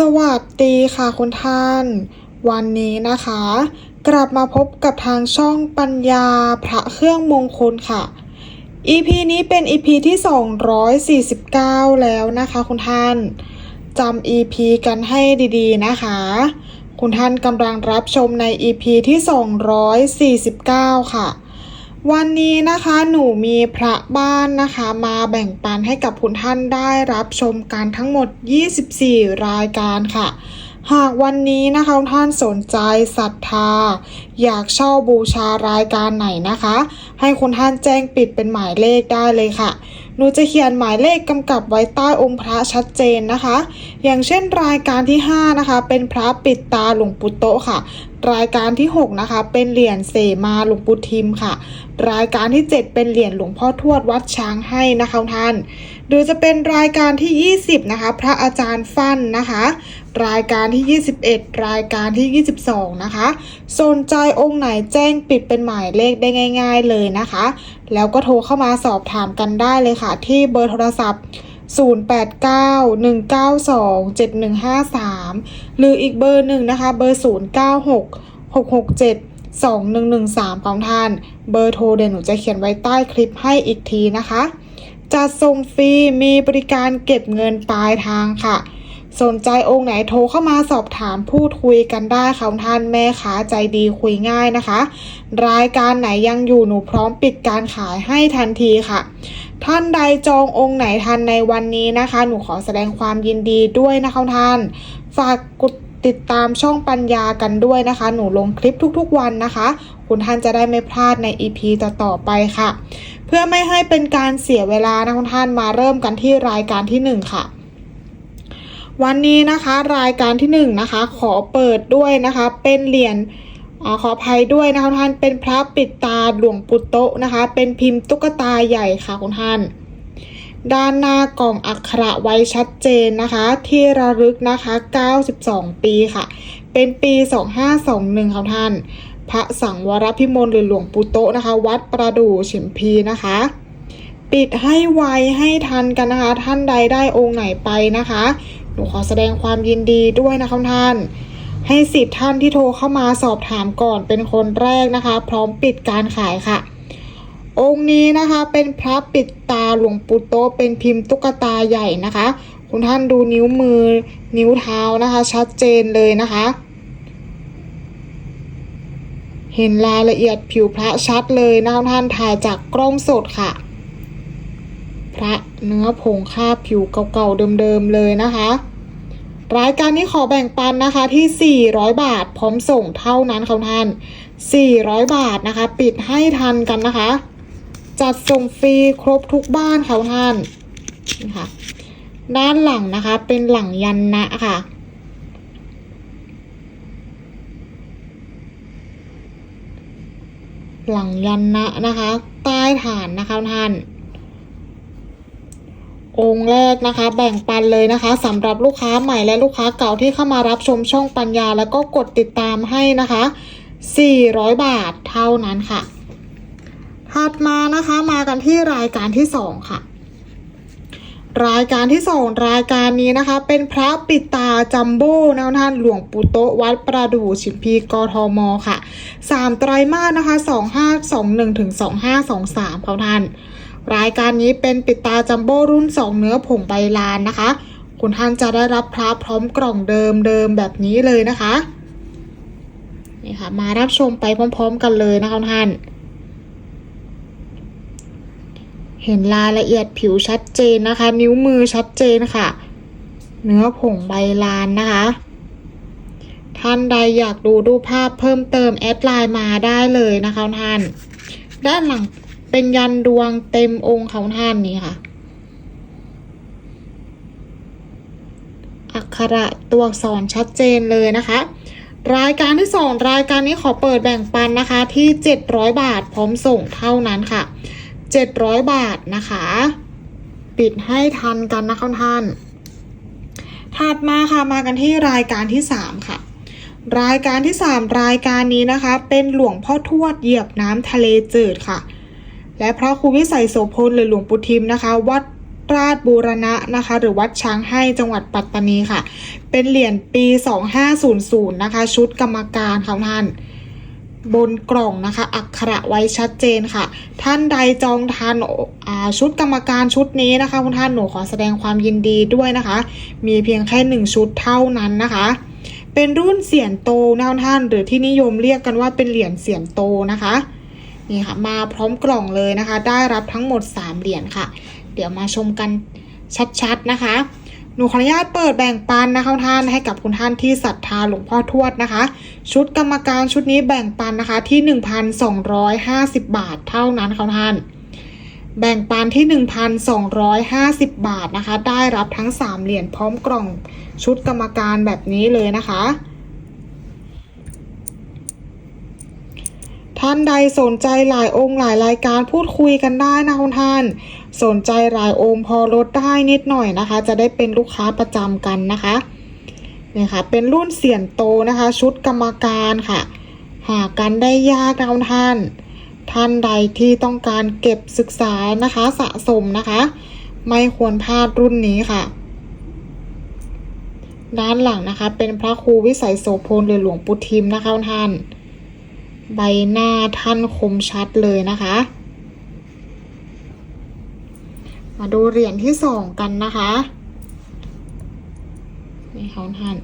สวัสดีค่ะคุณท่าน วันนี้นะคะ กลับมาพบกับทางช่องปัญญาพระเครื่องมงคลค่ะ EP นี้เป็น EP ที่ 249 แล้วนะคะคุณท่านจำ EP กันให้ดีๆนะคะ คุณท่านกำลังรับชมใน EP ที่ 249 ค่ะ วันนี้นะคะหนูมีพระบ้านนะคะ มาแบ่งปันให้กับคุณท่านได้รับชมกันทั้งหมด 24 รายการค่ะ หากวันนี้นะคะท่านสนใจศรัทธา อยากเช่าบูชารายการไหนนะคะ ให้คุณท่านแจ้งปิดเป็นหมายเลขได้เลยค่ะ หนูจะเขียนหมายเลขกำกับไว้ใต้องค์พระชัดเจนนะคะ อย่างเช่นรายการที่ 5 นะคะ เป็นพระปิดตาหลวงปู่โตค่ะ รายการที่ 6 นะคะ เป็นเหรียญเสมาหลวงปู่ทิมค่ะ รายการที่ 7 เป็นเหรียญหลวงพ่อทวดวัดช้างให้นะคะท่าน หรือจะเป็นรายการที่ 20 นะคะ พระอาจารย์ฟั่นนะคะ รายการที่ 21 รายการที่ 22 นะคะ สนใจองค์ไหนแจ้งปิดเป็นหมายเลขได้ง่าย ๆเลยนะคะ แล้วก็โทรเข้ามาสอบถามกันได้เลยค่ะ ที่เบอร์โทรศัพท์ 0891927153 หรืออีกเบอร์หนึ่งนะคะ เบอร์ 096667 2113ของท่าน เบอร์โทรเดี๋ยวหนูจะเขียนไว้ใต้คลิปให้อีกทีนะคะ จัดส่งฟรีมีบริการเก็บเงินปลายทางค่ะ สนใจองค์ไหนโทรเข้ามาสอบถามพูดคุยกันได้ค่ะท่านแม่ค้าใจดีคุยง่ายนะคะ รายการไหนยังอยู่หนูพร้อมปิดการขายให้ทันทีค่ะ ท่านใดจององค์ไหนทันในวันนี้นะคะ หนูขอแสดงความยินดีด้วยนะคะท่าน ฝากกดติดตามช่องปัญญากันด้วยนะคะ หนูลงคลิปทุกๆวันนะคะ คุณท่านจะได้ไม่พลาดใน EP ต่อๆไปค่ะ เพื่อไม่ให้เป็นการเสียเวลานะคุณท่านมาเริ่มกันที่รายการที่หนึ่งค่ะ วันนี้นะคะรายการที่หนึ่งนะคะขอเปิดด้วยนะคะเป็นเหรียญ อขออภัยด้วยนะคะท่านเป็นพระปิดตาหลวงปู่โตนะคะ เป็นพิมพ์ตุ๊กตาใหญ่ค่ะคุณท่าน ด้านหน้ากล่องอักขระไว้ชัดเจนนะคะ ที่ระลึกนะคะ 92 ปีค่ะ เป็นปี 2521ค่ะท่าน พระสังวรพิมลหรือหลวงปู่โตนะคะ วัดประดู่ฉิมพีนะคะ ปิดให้ไวให้ทันกันนะคะ ท่านใดได้องค์ไหนไปนะคะ หนูขอแสดงความยินดีด้วยนะคะท่าน ให้สิทธิ์ท่านที่โทรเข้ามาสอบถามก่อนเป็นคนแรกนะคะ พร้อมปิดการขายค่ะ องค์นี้นะคะเป็นพระปิดตาหลวงปู่โตเป็นพิมพ์ตุ๊กตาใหญ่นะคะ คุณท่านดูนิ้วมือนิ้วเท้านะคะ ชัดเจนเลยนะคะ เห็นรายละเอียดผิวพระชัดเลยนะคะท่านถ่ายจากกล้องสดค่ะ พระเนื้อผงคาบผิวเก่าๆเดิมๆเลยนะคะ รายการนี้ขอแบ่งปันนะคะที่ 400 บาท พร้อมส่งเท่านั้นค่ะท่าน 400 บาทนะคะ ปิดให้ทันกันนะคะ จัดส่งฟรีครบทุกบ้านค่ะท่านนะคะด้านหลังนะคะเป็นหลังยันนะค่ะหลังยันนะนะคะ ใต้ฐานนะคะท่าน องค์แรกนะคะ แบ่งปันเลยนะคะสำหรับลูกค้าใหม่และลูกค้าเก่าที่เข้ามารับชมช่องปัญญา แล้วก็กดติดตามให้นะคะ 400 บาทเท่านั้นค่ะ ถัดมานะคะมากันที่รายการที่สองค่ะ รายการที่สองรายการนี้นะคะ เป็นพระปิตาจัมโบ้นะท่านหลวงปู่โตวัดประดู่ชิมพีกทมค่ะสามไตรมาสนะคะสองห้าสองหนึ่งถึงสองห้าสองสามเขาท่าน รายการนี้เป็นปิดตาจัมโบ้รุ่นสองเนื้อผงใบลานนะคะ คุณท่านจะได้รับพระพร้อมกล่องเดิมเดิมแบบนี้เลยนะคะนี่ค่ะมารับชมไปพร้อม ๆ กันเลยนะคะท่าน เห็นรายละเอียดผิวชัดเจนนะคะ นิ้วมือชัดเจนค่ะ เนื้อผงใบลานนะคะท่านใดอยากดูรูปภาพเพิ่มเติมแอดไลน์มาได้เลยนะคะท่าน ด้านหลัง เป็นยันดวงเต็มองค์ของท่านนี่ค่ะ อักขระตัวอักษรชัดเจนเลยนะคะ รายการที่สองรายการนี้ขอเปิดแบ่งปันนะคะที่ 700 บาทพร้อมส่งเท่านั้นค่ะ 700 บาทนะคะ ปิดให้ทันกันนะคะท่าน ถัดมาค่ะมากันที่รายการที่ 3 ค่ะรายการที่ 3 รายการนี้นะคะ เป็นหลวงพ่อทวดเหยียบน้ำทะเลจืดค่ะ และพระครูวิสัยโสพลหรือหลวงปู่ทิมนะคะ วัดราชบูรณะนะคะ หรือวัดช้างให้จังหวัดปัตตานีค่ะ เป็นเหรียญปี 2500 นะคะ ชุดกรรมการค่ะท่านบนกล่องนะคะ อักขระไว้ชัดเจนค่ะ ท่านใดจองทานชุดกรรมการชุดนี้นะคะคุณท่านหนูขอแสดงความยินดีด้วยนะคะ มีเพียงแค่หนึ่งชุดเท่านั้นนะคะ เป็นรุ่นเสียนโตนะคุณท่านหรือที่นิยมเรียกกันว่าเป็นเหรียญเสียนโตนะคะ นี่ค่ะมาพร้อมกล่องเลยนะคะ ได้รับทั้งหมด 3 เหรียญค่ะ เดี๋ยวมาชมกันชัดๆนะคะ หนูขออนุญาตเปิดแบ่งปันนะคะท่านให้กับคุณท่านที่ศรัทธาหลวงพ่อทวดนะคะ ชุดกรรมการชุดนี้แบ่งปันนะคะที่ 1,250 บาทเท่านั้นค่ะท่าน แบ่งปันที่ 1,250 บาทนะคะ ได้รับทั้ง 3 เหรียญพร้อมกล่องชุดกรรมการแบบนี้เลยนะคะ ท่านใดสนใจหลายองค์หลายรายการพูดคุยกันได้นะคุณท่าน สนใจหลายองค์พอลดได้นิดหน่อยนะคะ จะได้เป็นลูกค้าประจำกันนะคะนี่ค่ะเป็นรุ่นเสียนโตนะคะ ชุดกรรมการค่ะ หากันได้ยากนะคุณท่าน ท่านใดที่ต้องการเก็บศึกษานะคะสะสมนะคะ ไม่ควรพลาดรุ่นนี้ค่ะด้านหลังนะคะ เป็นพระครูวิสัยโสพลหรือหลวงปู่ทิมนะคะคุณท่าน ใบหน้าท่านคมชัดเลยนะคะ มาดูเหรียญที่สองกันนะคะนี่ค่ะท่าน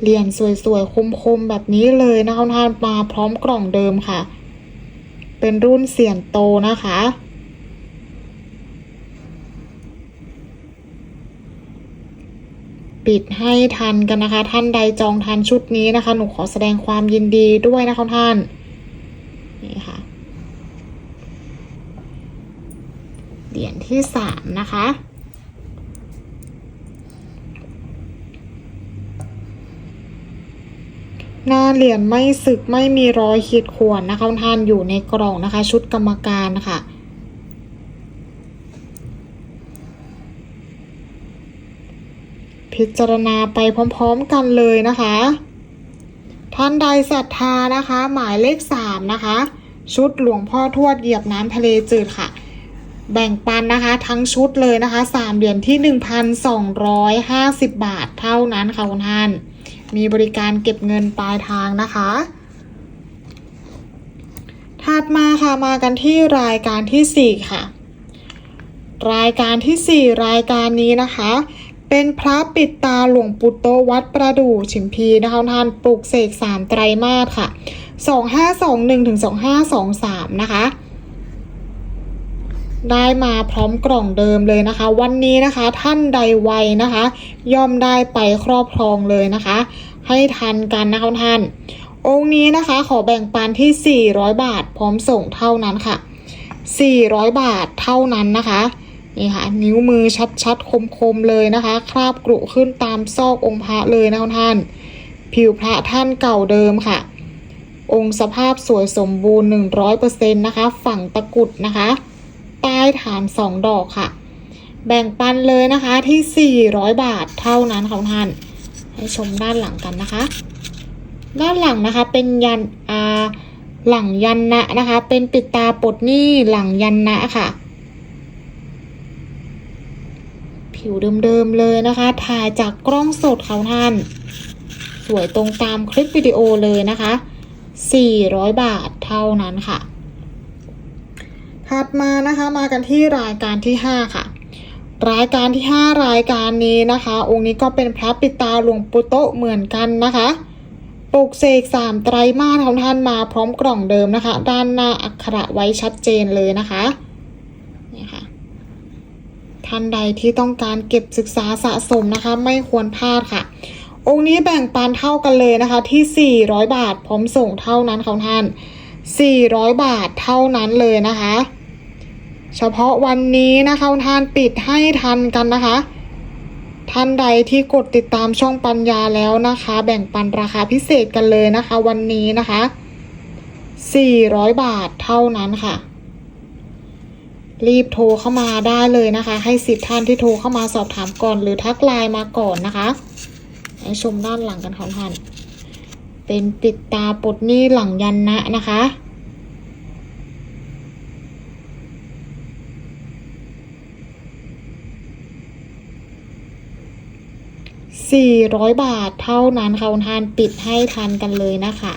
เหรียญสวยๆ คมๆ แบบนี้เลยนะคะท่านมาพร้อมกล่องเดิมค่ะ เป็นรุ่นเสียนโตนะคะปิดให้ทันกันนะคะ ท่านใดจองทันชุดนี้นะคะ หนูขอแสดงความยินดีด้วยนะคะท่านนี่ค่ะ เหรียญที่สามนะคะ หน้าเหรียญไม่สึกไม่มีรอยขีดข่วนนะคะท่านอยู่ในกล่องนะคะ ชุดกรรมการนะคะพิจารณาไปพร้อมๆกันเลยนะคะ ท่านใดศรัทธานะคะ หมายเลข3นะคะ ชุดหลวงพ่อทวดเหยียบน้ำทะเลจืดค่ะ แบ่งปันนะคะทั้งชุดเลยนะคะ3เหรียญที่ 1,250 บาทเท่านั้นค่ะคุณท่าน มีบริการเก็บเงินปลายทางนะคะ ถัดมาค่ะมากันที่รายการทีสี่4 ค่ะ รายการทีสี่ 4 รายการนี้นะคะ เป็นพระปิดตาหลวงปู่โตวัดประดู่ฉิมพีนะคะท่านปลูกเสกสามไตรมาสค่ะสองห้าสองหนึ่งถึงสองห้าสองสามนะคะ ได้มาพร้อมกล่องเดิมเลยนะคะ วันนี้นะคะท่านใดไวนะคะ ย่อมได้ไปครอบครองเลยนะคะ ให้ทันกันนะคะท่าน องค์นี้นะคะขอแบ่งปันที่ 400 บาท พร้อมส่งเท่านั้นค่ะ 400 บาทเท่านั้นนะคะนี่ค่ะนิ้วมือชัดๆคมๆเลยนะคะ คราบกรุขึ้นตามซอกองค์พระเลยนะคะท่าน ผิวพระท่านเก่าเดิมค่ะ องค์สภาพสวยสมบูรณ์ 100%นะคะ ฝั่งตะกุดนะคะ ใต้ฐาน2ดอกค่ะ แบ่งปันเลยนะคะที่ 400 บาทเท่านั้นค่ะท่าน ให้ชมด้านหลังกันนะคะ ด้านหลังนะคะเป็นยันอาหลังยันนะนะคะ เป็นปิดตาปลดหนี้หลังยันนะค่ะ ผิวเดิมๆเลยนะคะ ถ่ายจากกล้องสดเขาท่าน สวยตรงตามคลิปวิดีโอเลยนะคะ 400 บาทเท่านั้นค่ะ ถัดมานะคะมากันที่รายการที่ 5 ค่ะ รายการที่ 5 รายการนี้นะคะ องค์นี้ก็เป็นพระปิตาหลวงปู่โตเหมือนกันนะคะปลุกเสกสามไตรมาสของท่านมาพร้อมกล่องเดิมนะคะ ด้านหน้าอักขระไว้ชัดเจนเลยนะคะนี่ค่ะท่านใดที่ต้องการเก็บศึกษาสะสมนะคะ ไม่ควรพลาดค่ะ องค์นี้แบ่งปันเท่ากันเลยนะคะ ที่ 400 บาทพร้อมส่งเท่านั้นของท่าน 400 บาทเท่านั้นเลยนะคะ เฉพาะวันนี้นะคะท่านปิดให้ทันกันนะคะ ท่านใดที่กดติดตามช่องปัญญาแล้วนะคะ แบ่งปันราคาพิเศษกันเลยนะคะ วันนี้นะคะ 400 บาทเท่านั้นค่ะ รีบโทรเข้ามาได้เลยนะคะ ให้สิทธิ์ท่านที่โทรเข้ามาสอบถามก่อนหรือทักไลน์มาก่อนนะคะให้ชมด้านหลังกันของท่านเป็นปิดตาปลดหนี้หลังยันนะนะคะ 400 บาทเท่านั้นค่ะคุณท่านปิดให้ทันกันเลยนะคะ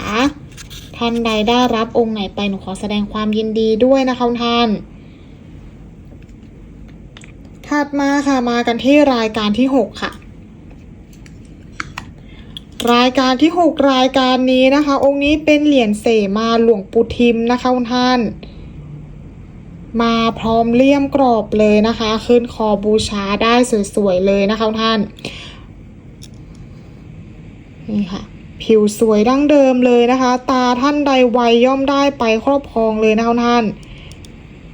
ท่านใดได้รับองค์ไหนไปหนูขอแสดงความยินดีด้วยนะคะคุณท่านถัดมาค่ะมากันที่รายการที่ 6 ค่ะ รายการที่ 6 รายการนี้นะคะ องค์นี้เป็นเหรียญเสมาหลวงปู่ทิมนะคะคุณท่าน มาพร้อมเลี่ยมกรอบเลยนะคะ ขึ้นคอบูชาได้สวยๆเลยนะคะคุณท่าน นี่ค่ะ ผิวสวยดั้งเดิมเลยนะคะ ตาท่านใดไวย่อมได้ไปครอบครองเลยนะคะท่าน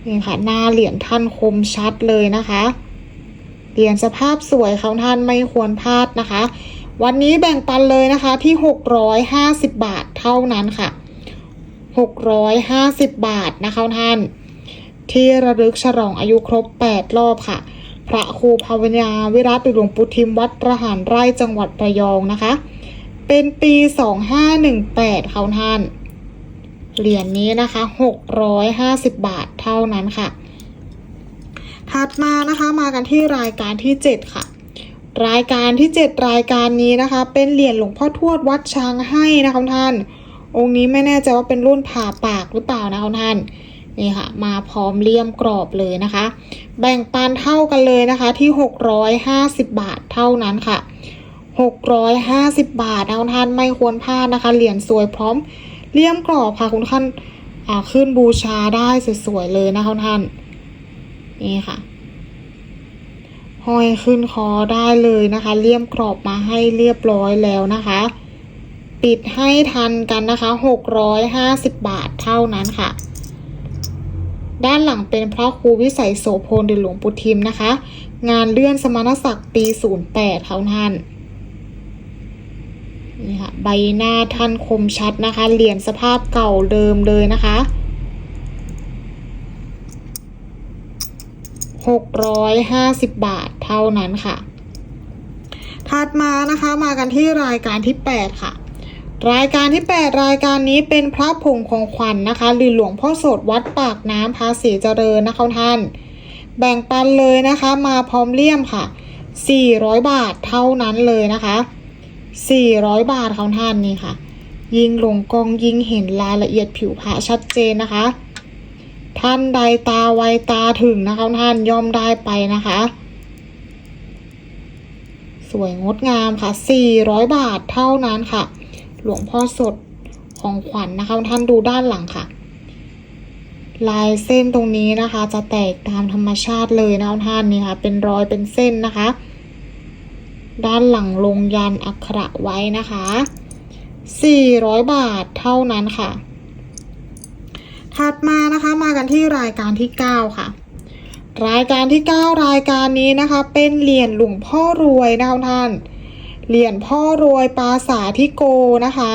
นี่ค่ะหน้าเหรียญท่านคมชัดเลยนะคะเหรียญสภาพสวยเขาท่านไม่ควรพลาดนะคะ วันนี้แบ่งปันเลยนะคะที่ 650 บาทเท่านั้นค่ะ 650 บาทนะคะท่าน ที่ระลึกฉลองอายุครบ 8 รอบค่ะ พระครูภาวนาวิรัติหลวงปู่ทิมวัดระหารไร่จังหวัดระยองนะคะ เป็นปี 2518เขาท่าน เหรียญนี้นะคะ 650 บาทเท่านั้นค่ะ ถัดมานะคะมากันที่รายการที่ 7 ค่ะ รายการที่ 7 รายการนี้นะคะ เป็นเหรียญหลวงพ่อทวดวัดช้างให้นะคะท่าน องค์นี้ไม่แน่ใจว่าเป็นรุ่นผ่าปากหรือเปล่านะคะท่านนี่ค่ะ มาพร้อมเลี่ยมกรอบเลยนะคะ แบ่งปันเท่ากันเลยนะคะที่ 650 บาทเท่านั้นค่ะ 650 บาทนะคุณท่านไม่ควรพลาดนะคะ เหรียญสวยพร้อมเลี่ยมกรอบค่ะคุณท่านอ่าขึ้นบูชาได้สวยๆเลยนะคะคุณท่าน นี่ค่ะห้อยขึ้นคอได้เลยนะคะ เลี่ยมกรอบมาให้เรียบร้อยแล้วนะคะ ปิดให้ทันกันนะคะ650 บาทเท่านั้นค่ะ ด้านหลังเป็นพระครูวิสัยโสพลหรือหลวงปู่ทิมนะคะ งานเลื่อนสมณศักดิ์ปี 08เท่านั้น นี่ค่ะใบหน้าท่านคมชัดนะคะ เหรียญสภาพเก่าเดิมเลยนะคะ650บาทเท่านั้นค่ะ ถัดมานะคะมากันที่รายการที่8ค่ะรายการที่ 8 รายการนี้เป็นพระผงของขวัญนนะคะหรือหลวงพ่อโสดวัดปากน้ำภาษีเจริญนะคะท่าน แบ่งปันเลยนะคะมาพร้อมเลี่ยมค่ะ 400 บาทเท่านั้นเลยนะคะ 400 บาทเขาท่านนี่ค่ะ ยิงลงกองยิงเห็นรายละเอียดผิวพระชัดเจนนะคะ ท่านใดตาไวตาถึงนะคะท่านย่อมได้ไปนะคะ สวยงดงามค่ะ 400 บาทเท่านั้นค่ะ หลวงพ่อสดของขวัญนนะคะท่านดูด้านหลังค่ะ ลายเส้นตรงนี้นะคะ จะแตกตามธรรมชาติเลยนะท่านนี่ค่ะ เป็นรอยเป็นเส้นนะคะ ด้านหลังลงยันอักขระไว้นะคะ 400 บาทเท่านั้นค่ะ ถัดมานะคะมากันที่รายการที่ 9 ค่ะ รายการที่ 9 รายการนี้นะคะ เป็นเหรียญหลวงพ่อรวยนะคะท่านเหรียญพ่อรวยปราสาททิโกนะคะ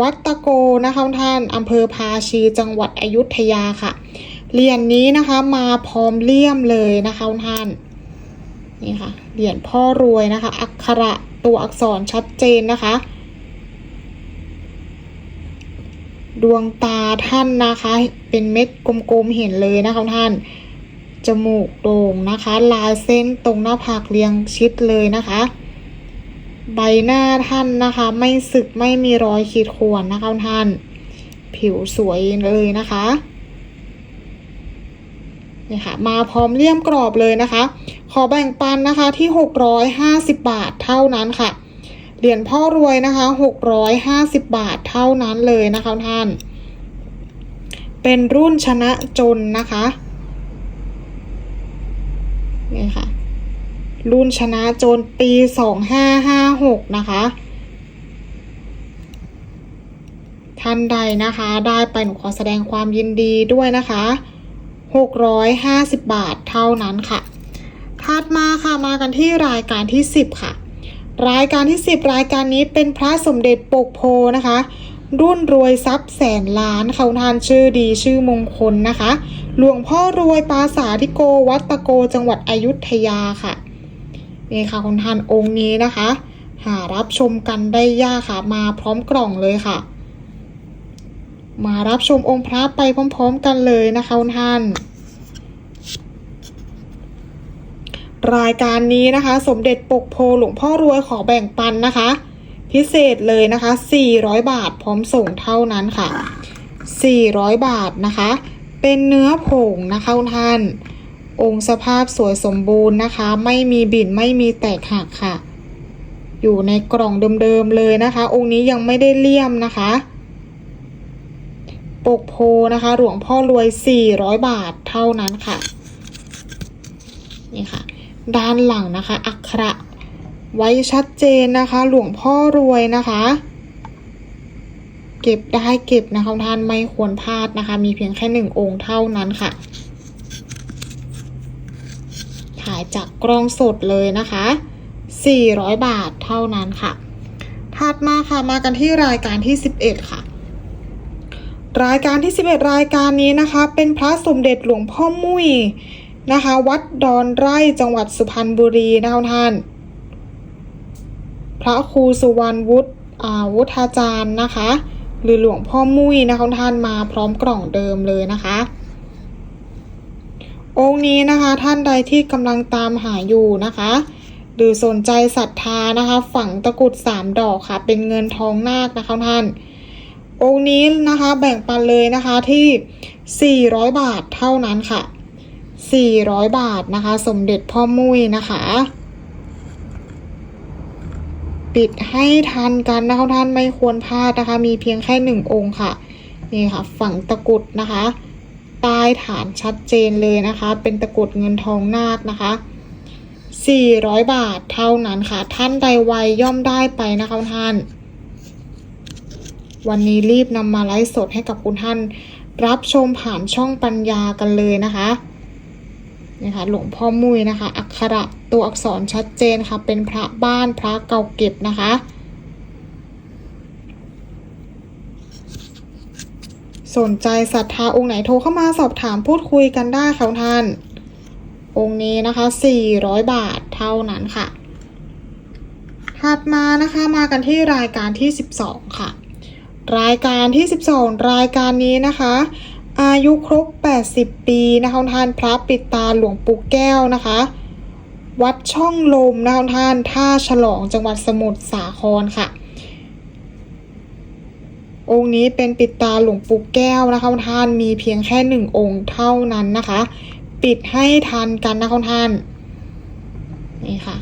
วัดตะโกนะคะท่านอำเภอพาชีจังหวัดอยุธยาค่ะเหรียญนี้นะคะมาพร้อมเลี่ยมเลยนะคะท่าน นี่ค่ะ เหรียญพ่อรวยนะคะ อักขระตัวอักษรชัดเจนนะคะ ดวงตาท่านนะคะ เป็นเม็ดกลมๆเห็นเลยนะคะท่าน จมูกโด่งนะคะ ลายเส้นตรงหน้าผากเรียงชิดเลยนะคะ ใบหน้าท่านนะคะ ไม่สึกไม่มีรอยขีดข่วนนะคะท่าน ผิวสวยเลยนะคะ นี่ค่ะมาพร้อมเลี่ยมกรอบเลยนะคะ ขอแบ่งปันนะคะที่ 650 บาทเท่านั้นค่ะ เหรียญพ่อรวยนะคะ 650 บาทเท่านั้นเลยนะคะท่าน เป็นรุ่นชนะจนนะคะนี่ค่ะ รุ่นชนะจนปี 2556 นะคะท่านใดนะคะ ได้ไปหนูขอแสดงความยินดีด้วยนะคะ 650 บาทเท่านั้นค่ะ ถัดมาค่ะมากันที่รายการที่ 10 ค่ะ รายการที่ 10 รายการนี้เป็นพระสมเด็จปกโพนะคะ รุ่นรวยทรัพย์แสนล้านเขาทานชื่อดีชื่อมงคลนะคะ หลวงพ่อรวยปราสาทที่โกวัดตะโกจังหวัดอยุธยาค่ะนี่ค่ะคุณทานองค์นี้นะคะ หารับชมกันได้ยากค่ะมาพร้อมกล่องเลยค่ะ มารับชมองค์พระไปพร้อม ๆ กันเลยนะคะคุณท่าน รายการนี้นะคะ สมเด็จปกโพหลวงพ่อรวยขอแบ่งปันนะคะ พิเศษเลยนะคะ 400 บาทพร้อมส่งเท่านั้นค่ะ 400 บาทนะคะ เป็นเนื้อผงนะคะคุณท่าน องค์สภาพสวยสมบูรณ์นะคะ ไม่มีบิ่นไม่มีแตกหักค่ะ อยู่ในกล่องเดิมๆเลยนะคะ องค์นี้ยังไม่ได้เลี่ยมนะคะ ปกโพนะคะ หลวงพ่อรวย 400 บาทเท่านั้นค่ะ นี่ค่ะ ด้านหลังนะคะ อักขระไว้ชัดเจนนะคะ หลวงพ่อรวยนะคะ เก็บได้เก็บนะคะท่านไม่ควรพลาดนะคะ มีเพียงแค่หนึ่งองค์เท่านั้นค่ะ ถ่ายจากกล้องสดเลยนะคะ 400 บาทเท่านั้นค่ะ ถัดมาค่ะมากันที่รายการที่ 11 ค่ะ รายการที่ 11 รายการนี้นะคะ เป็นพระสมเด็จหลวงพ่อมุ้ยนะคะ วัดดอนไร่จังหวัดสุพรรณบุรีนะคะท่าน พระครูสุวรรณวุฒิอาวุฒาจารย์นะคะ หรือหลวงพ่อมุ้ยนะคะท่านมาพร้อมกล่องเดิมเลยนะคะ องค์นี้นะคะท่านใดที่กำลังตามหาอยู่นะคะหรือสนใจศรัทธานะคะ ฝังตะกรุดสามดอกค่ะ เป็นเงินทองนาคนะคะท่าน องค์นี้นะคะแบ่งปันเลยนะคะที่ 400 บาทเท่านั้นค่ะ 400 บาทนะคะ สมเด็จพ่อมุ้ยนะคะ ปิดให้ทันกันนะคะท่านไม่ควรพลาดนะคะ มีเพียงแค่หนึ่งองค์ค่ะนี่ค่ะฝั่งตะกุดนะคะใต้ฐานชัดเจนเลยนะคะ เป็นตะกุดเงินทองนาคนะคะ 400 บาทเท่านั้นค่ะ ท่านใดไวย่อมได้ไปนะคะท่าน วันนี้รีบนำมาไลฟ์สดให้กับคุณท่าน รับชมผ่านช่องปัญญากันเลยนะคะนี่ค่ะหลวงพ่อมุ้ยนะคะ อักขระตัวอักษรชัดเจนค่ะ เป็นพระบ้านพระเก่าเก็บนะคะ สนใจศรัทธาองค์ไหนโทรเข้ามาสอบถามพูดคุยกันได้ค่ะท่าน องค์นี้นะคะ 400 บาทเท่านั้นค่ะ ถัดมานะคะมากันที่รายการที่ 12 ค่ะ รายการที่ 12 รายการนี้นะคะ อายุครบ 80 ปีนะคะท่านพระปิดตาหลวงปู่แก้วนะคะ วัดช่องลมนะคะท่านท่าฉลองจังหวัดสมุทรสาครค่ะ องค์นี้เป็นปิดตาหลวงปู่แก้วนะคะท่านมีเพียงแค่หนึ่งองค์เท่านั้นนะคะ ปิดให้ทันกันนะคะท่านนี่ค่ะ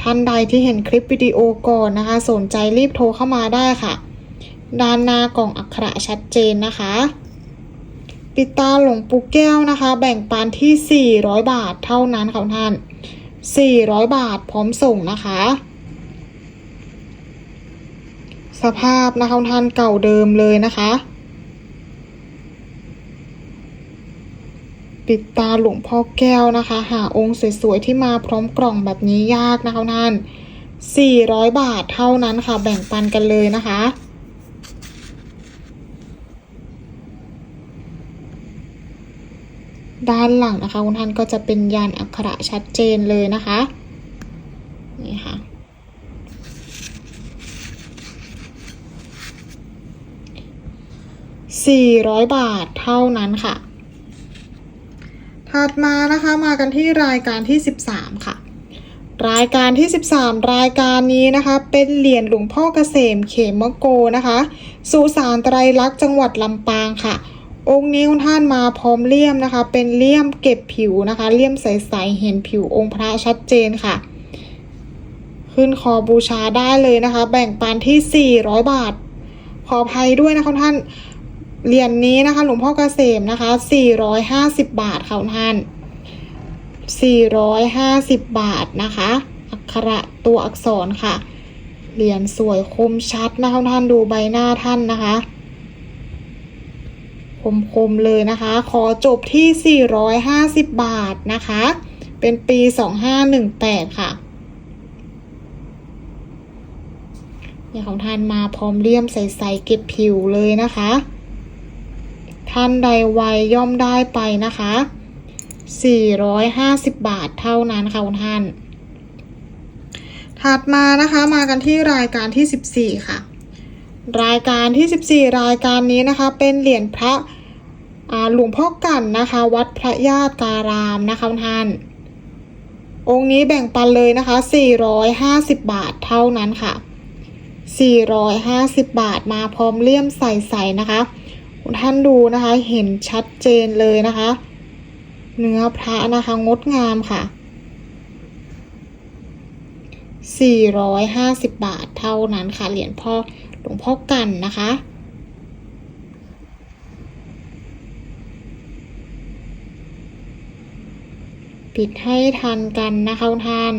ท่านใดที่เห็นคลิปวิดีโอก่อนนะคะ สนใจรีบโทรเข้ามาได้ค่ะ ด้านหน้ากล่องอักขระชัดเจนนะคะ ปิดตาหลวงปู่แก้วนะคะ แบ่งปันที่ 400 บาทเท่านั้นค่ะท่าน 400 บาทพร้อมส่งนะคะ สภาพนะคะท่านเก่าเดิมเลยนะคะ ปิดตาหลวงพ่อแก้วนะคะ หาองค์สวยๆที่มาพร้อมกล่องแบบนี้ยากนะคะท่าน400 บาทเท่านั้นค่ะ แบ่งปันกันเลยนะคะ ด้านหลังนะคะคุณท่านก็จะเป็นยานอักขระชัดเจนเลยนะคะนี่ค่ะ400บาทเท่านั้นค่ะ ถัดมานะคะมากันที่รายการที่13ค่ะ รายการที่13รายการนี้นะคะ เป็นเหรียญหลวงพ่อเกษมเขมโกนะคะ สุสานไตรลักษณ์จังหวัดลำปางค่ะ องค์นี้คุณท่านมาพร้อมเลี่ยมนะคะ เป็นเลี่ยมเก็บผิวนะคะ เลี่ยมใสๆเห็นผิวองค์พระชัดเจนค่ะ ขึ้นคอบูชาได้เลยนะคะ แบ่งปันที่ 400 บาท ขออภัยด้วยนะคะท่านเหรียญนนี้นะคะหลวงพ่อเกษมนะคะ 450 บาทค่ะท่าน 450 บาทนะคะ อักขระตัวอักษรค่ะ เหรียญสวยคมชัดนะคะท่านดูใบหน้าท่านนะคะ คมๆเลยนะคะ ขอจบที่ 450 บาทนะคะ เป็นปี 2518 ค่ะเนี่ยของท่านมาพร้อมเลี่ยมใสๆเก็บผิวเลยนะคะ ท่านใดไวย่อมได้ไปนะคะ 450 บาทเท่านั้นค่ะคุณท่าน ถัดมานะคะมากันที่รายการที่ 14 ค่ะ รายการที่ 14 รายการนี้นะคะ เป็นเหรียญพระหลวงพ่อกันนะคะ วัดพระญาติการามนะคะท่าน องค์นี้แบ่งปันเลยนะคะ 450 บาทเท่านั้นค่ะ 450 บาทมาพร้อมเลี่ยมใส่ๆนะคะคุณท่านดูนะคะเห็นชัดเจนเลยนะคะ เนื้อพระนะคะงดงามค่ะ 450 บาทเท่านั้นค่ะเหรียญพ่อ หลวงพ่อกันนะคะ ปิดให้ทันกันนะคะท่าน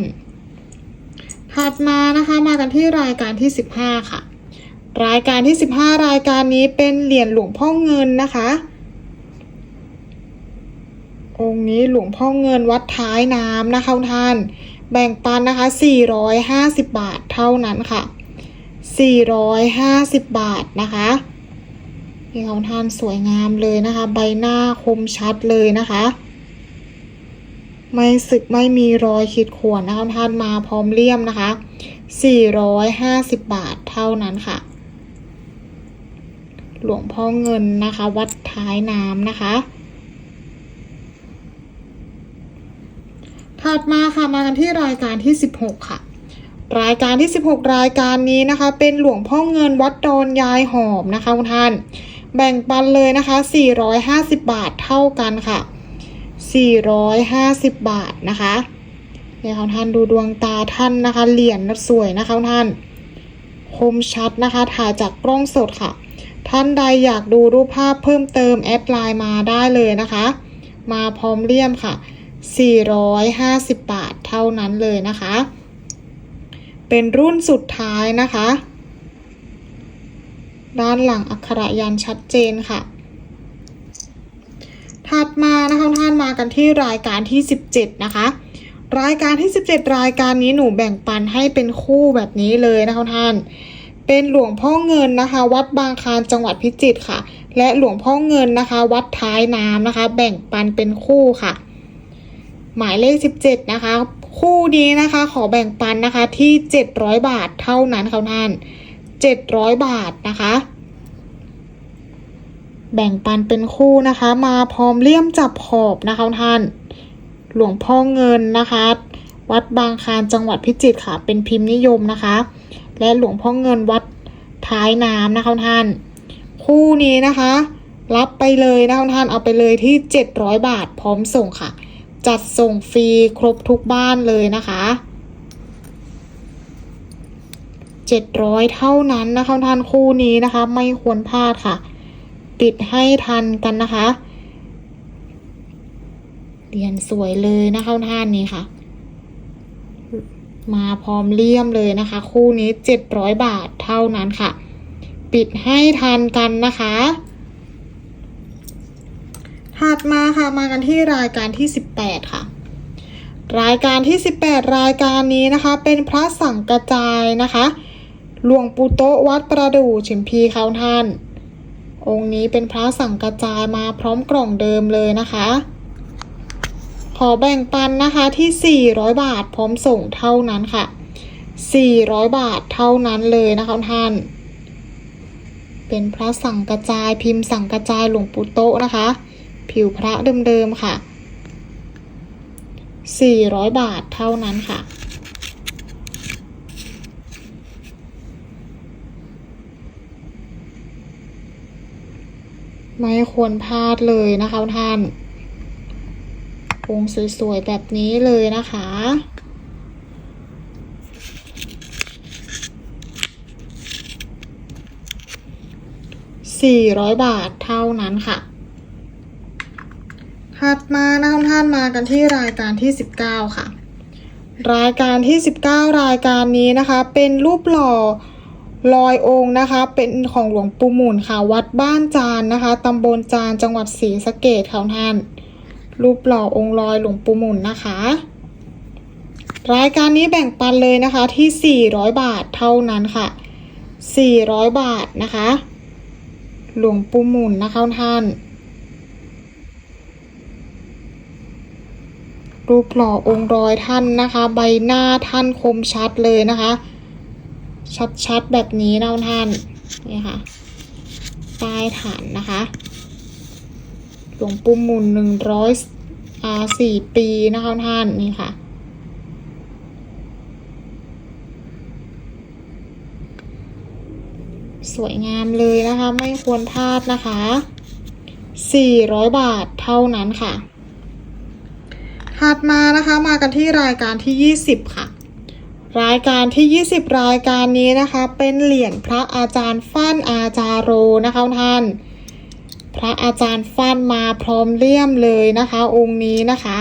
ถัดมานะคะมากันที่รายการที่ 15 ค่ะ รายการที่ 15 รายการนี้เป็นเหรียญหลวงพ่อเงินนะคะ องค์นี้หลวงพ่อเงินวัดท้ายน้ำนะคะท่าน แบ่งปันนะคะ 450 บาทเท่านั้นค่ะ 450 บาทนะคะนี่ค่ะคุณท่านสวยงามเลยนะคะ ใบหน้าคมชัดเลยนะคะ ไม่สึกไม่มีรอยขีดข่วนนะคะท่านมาพร้อมเลี่ยมนะคะ 450 บาทเท่านั้นค่ะ หลวงพ่อเงินนะคะ วัดท้ายน้ำนะคะถัดมาค่ะมากันที่รายการที่ 16 ค่ะ รายการที่ 16 รายการนี้นะคะ เป็นหลวงพ่อเงินวัดดอนยายหอมนะคะคุณท่าน แบ่งปันเลยนะคะ 450 บาทเท่ากันค่ะ 450 บาทนะคะเนี่ยค่ะท่านดูดวงตาท่านนะคะ เหรียญสวยนะคะท่านคมชัดนะคะ ถ่ายจากกล้องสดค่ะ ท่านใดอยากดูรูปภาพเพิ่มเติมแอดไลน์มาได้เลยนะคะ มาพร้อมเลี่ยมค่ะ 450 บาทเท่านั้นเลยนะคะ เป็นรุ่นสุดท้ายนะคะ ด้านหลังอักขระยันชัดเจนค่ะ ถัดมานะคะท่านมากันที่รายการที่ 17 นะคะ รายการที่ 17 รายการนี้หนูแบ่งปันให้เป็นคู่แบบนี้เลยนะคะท่านเป็นหลวงพ่อเงินนะคะ วัดบางคลานจังหวัดพิจิตรค่ะ และหลวงพ่อเงินนะคะ วัดท้ายน้ำนะคะ แบ่งปันเป็นคู่ค่ะ หมายเลข 17 นะคะ คู่นี้นะคะ ขอแบ่งปันนะคะที่ 700 บาทเท่านั้นค่ะท่าน 700 บาทนะคะ แบ่งปันเป็นคู่นะคะ มาพร้อมเลี่ยมจับขอบนะคะท่าน หลวงพ่อเงินนะคะ วัดบางคานจังหวัดพิจิตรค่ะ เป็นพิมพ์นิยมนะคะ และหลวงพ่อเงินวัดท้ายน้ำนะคะท่าน คู่นี้นะคะ รับไปเลยนะคะท่านเอาไปเลยที่ 700 บาทพร้อมส่งค่ะ จัดส่งฟรีครบทุกบ้านเลยนะคะ700เท่านั้นนะคะท่านคู่นี้นะคะ ไม่ควรพลาดค่ะติดให้ทันกันนะคะเรียนสวยเลยนะคะท่านนี้ค่ะ มาพร้อมเลี่ยมเลยนะคะ คู่นี้700บาทเท่านั้นค่ะ ปิดให้ทันกันนะคะ ถัดมาค่ะมากันที่รายการที่ 18 ค่ะ รายการที่ 18 รายการนี้นะคะ เป็นพระสังกระจายนะคะหลวงปู่โตวัดประดู่ฉิมพีเขาท่าน องค์นี้เป็นพระสังกระจายมาพร้อมกล่องเดิมเลยนะคะ ขอแบ่งปันนะคะที่ 400 บาทพร้อมส่งเท่านั้นค่ะ 400 บาทเท่านั้นเลยนะคะท่าน เป็นพระสังกระจายพิมพ์สังกระจายหลวงปู่โตนะคะ ผิวพระเดิมๆค่ะ 400 บาทเท่านั้นค่ะ ไม่ควรพลาดเลยนะคะท่านองค์สวยๆ แบบนี้เลยนะคะ400 บาทเท่านั้นค่ะ ถัดมานะคะท่านมากันที่รายการที่ 19 ค่ะ รายการที่ 19 รายการนี้นะคะ เป็นรูปหล่อลอยองค์นะคะ เป็นของหลวงปู่หมุนค่ะ วัดบ้านจานนะคะตำบลจานจังหวัดศรีสะเกดค่ะท่าน รูปหล่อองค์ลอยหลวงปู่หมุนนะคะ รายการนี้แบ่งปันเลยนะคะที่ 400 บาทเท่านั้นค่ะ 400 บาทนะคะ หลวงปู่หมุนนะคะท่าน รูปหล่อองค์รอยท่านนะคะ ใบหน้าท่านคมชัดเลยนะคะ ชัดๆแบบนี้นะท่านนี่ค่ะใต้ฐานนะคะ หลวงปู่มุนหนึ่งร้อยสี่ปีนะคะท่านนี่ค่ะสวยงามเลยนะคะ ไม่ควรพลาดนะคะ 400 บาทเท่านั้นค่ะ ถัดมานะคะมากันที่รายการที่ 20 ค่ะ รายการที่ 20 รายการนี้นะคะ เป็นเหรียญพระอาจารย์ฟั่นอาจารโรนะคะท่าน พระอาจารย์ฟั่นมาพร้อมเลี่ยมเลยนะคะ องค์นี้นะคะ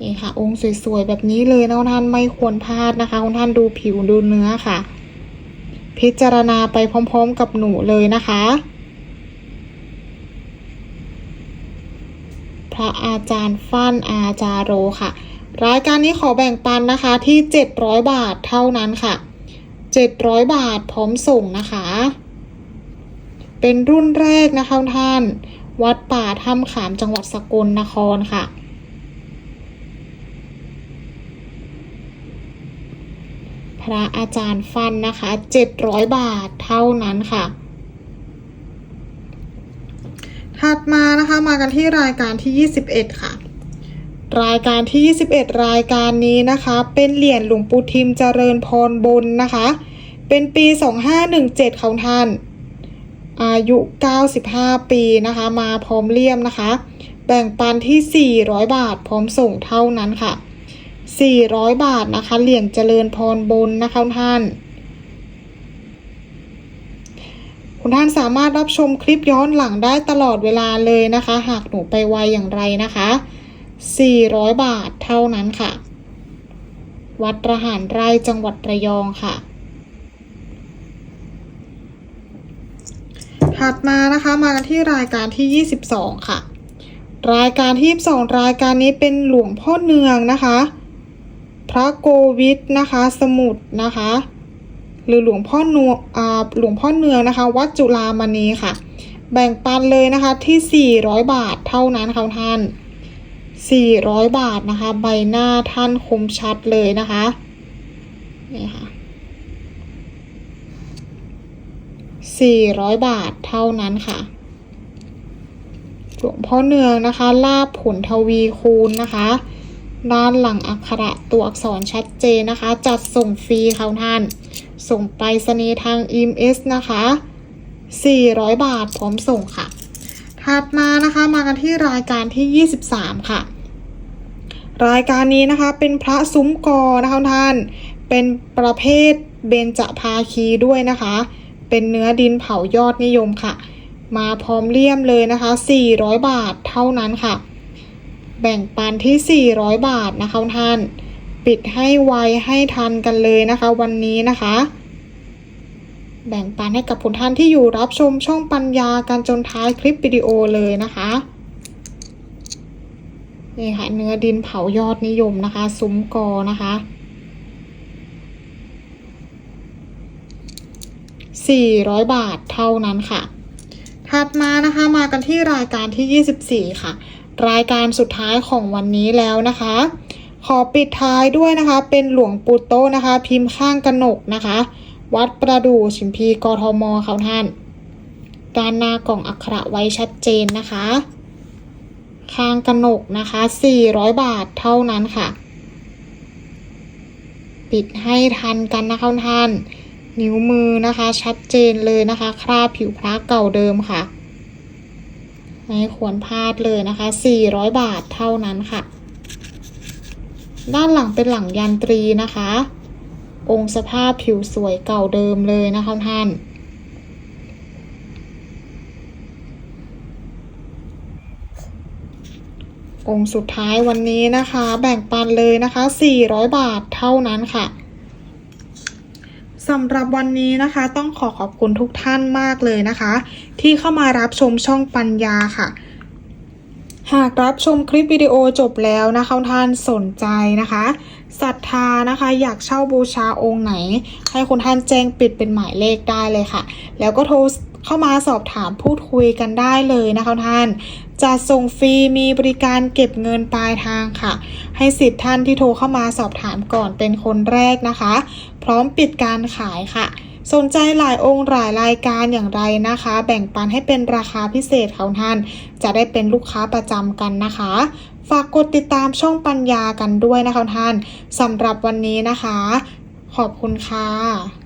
นี่ค่ะ องค์สวยๆแบบนี้เลยนะท่านไม่ควรพลาดนะคะคุณท่านดูผิวดูเนื้อค่ะ พิจารณาไปพร้อม ๆ กับหนูเลยนะคะ พระอาจารย์ฟั่นอาจารโรค่ะ รายการนี้ขอแบ่งปันนะคะที่ 700 บาทเท่านั้นค่ะ 700 บาทพร้อมส่งนะคะ เป็นรุ่นแรกนะคะท่าน วัดป่าถ้ำขามจังหวัดสกลนครค่ะพระอาจารย์ฟันนะคะ 700 บาทเท่านั้นค่ะ ถัดมานะคะมากันที่รายการที่ 21 ค่ะ รายการที่ 21 รายการนี้นะคะ เป็นเหรียญหลวงปู่ทิมเจริญพรบนนะคะ เป็นปี 2517 ของท่าน อายุ 95 ปีนะคะ มาพร้อมเลี่ยมนะคะ แบ่งปันที่ 400 บาทพร้อมส่งเท่านั้นค่ะ 400 บาทนะคะ เหรียญเจริญพรบนนะคะท่าน คุณท่านสามารถรับชมคลิปย้อนหลังได้ตลอดเวลาเลยนะคะ หากหนูไปไวอย่างไรนะคะ 400 บาทเท่านั้นค่ะ วัดระหารไร่จังหวัดระยองค่ะ ถัดมานะคะมากันที่รายการที่ 22 ค่ะ รายการที่ 22 รายการนี้เป็นหลวงพ่อเนืองนะคะ พระโกวิทนะคะ สมุดนะคะ หรือหลวงพ่อนัวอ่าหลวงพ่อเนืองนะคะ วัดจุฬามณีค่ะ แบ่งปันเลยนะคะที่ 400 บาทเท่านั้นค่ะท่าน 400 บาทนะคะ ใบหน้าท่านคมชัดเลยนะคะนี่ค่ะ400 บาทเท่านั้นค่ะ หลวงพ่อเนืองนะคะ ลาบผลทวีคูณนะคะ ด้านหลังอักขระตัวอักษรชัดเจนนะคะ จัดส่งฟรีค่ะท่าน ส่งไปรษณีย์ทาง EMS นะคะ 400 บาทพร้อมส่งค่ะ ถัดมานะคะมากันที่รายการที่ 23 ค่ะ รายการนี้นะคะเป็นพระซุ้มกอนะคะท่าน เป็นประเภทเบญจภาคีด้วยนะคะ เป็นเนื้อดินเผายอดนิยมค่ะ มาพร้อมเลี่ยมเลยนะคะ 400 บาทเท่านั้นค่ะ แบ่งปันที่ 400 บาทนะคะท่าน ปิดให้ไวให้ทันกันเลยนะคะ วันนี้นะคะ แบ่งปันให้กับผู้ท่านที่อยู่รับชมช่องปัญญากันจนท้ายคลิปวิดีโอเลยนะคะนี่ค่ะเนื้อดินเผายอดนิยมนะคะ ซุ้มกอนะคะ400บาทเท่านั้นค่ะ ถัดมานะคะมากันที่รายการที่24ค่ะ รายการสุดท้ายของวันนี้แล้วนะคะ ขอปิดท้ายด้วยนะคะ เป็นหลวงปู่โตนะคะ พิมพ์ข้างกนกนะคะ วัดประดู่ชิมพีกทมเขาท่านด้านหน้ากล่องอักขระไว้ชัดเจนนะคะ ข้างกนกนะคะ 400 บาทเท่านั้นค่ะ ปิดให้ทันกันนะคะท่าน นิ้วมือนะคะ ชัดเจนเลยนะคะ คราบผิวพระเก่าเดิมค่ะ ไม่ควรพลาดเลยนะคะ 400 บาทเท่านั้นค่ะ ด้านหลังเป็นหลังยันตรีนะคะ องค์สภาพผิวสวยเก่าเดิมเลยนะคะท่าน องค์สุดท้ายวันนี้นะคะ แบ่งปันเลยนะคะ 400 บาทเท่านั้นค่ะสำหรับวันนี้นะคะต้องขอขอบคุณทุกท่านมากเลยนะคะ ที่เข้ามารับชมช่องปัญญาค่ะ หากรับชมคลิปวิดีโอจบแล้วนะคะท่านสนใจนะคะศรัทธานะคะ อยากเช่าบูชาองค์ไหน ให้คุณท่านแจ้งปิดเป็นหมายเลขได้เลยค่ะ แล้วก็โทรเข้ามาสอบถามพูดคุยกันได้เลยนะคะท่านจะส่งฟรีมีบริการเก็บเงินปลายทางค่ะ ให้สิทธิ์ท่านที่โทรเข้ามาสอบถามก่อนเป็นคนแรกนะคะ พร้อมปิดการขายค่ะ สนใจหลายองค์หลายรายการอย่างไรนะคะ แบ่งปันให้เป็นราคาพิเศษของท่าน จะได้เป็นลูกค้าประจำกันนะคะ ฝากกดติดตามช่องปัญญากันด้วยนะคะท่านสำหรับวันนี้นะคะ ขอบคุณค่ะ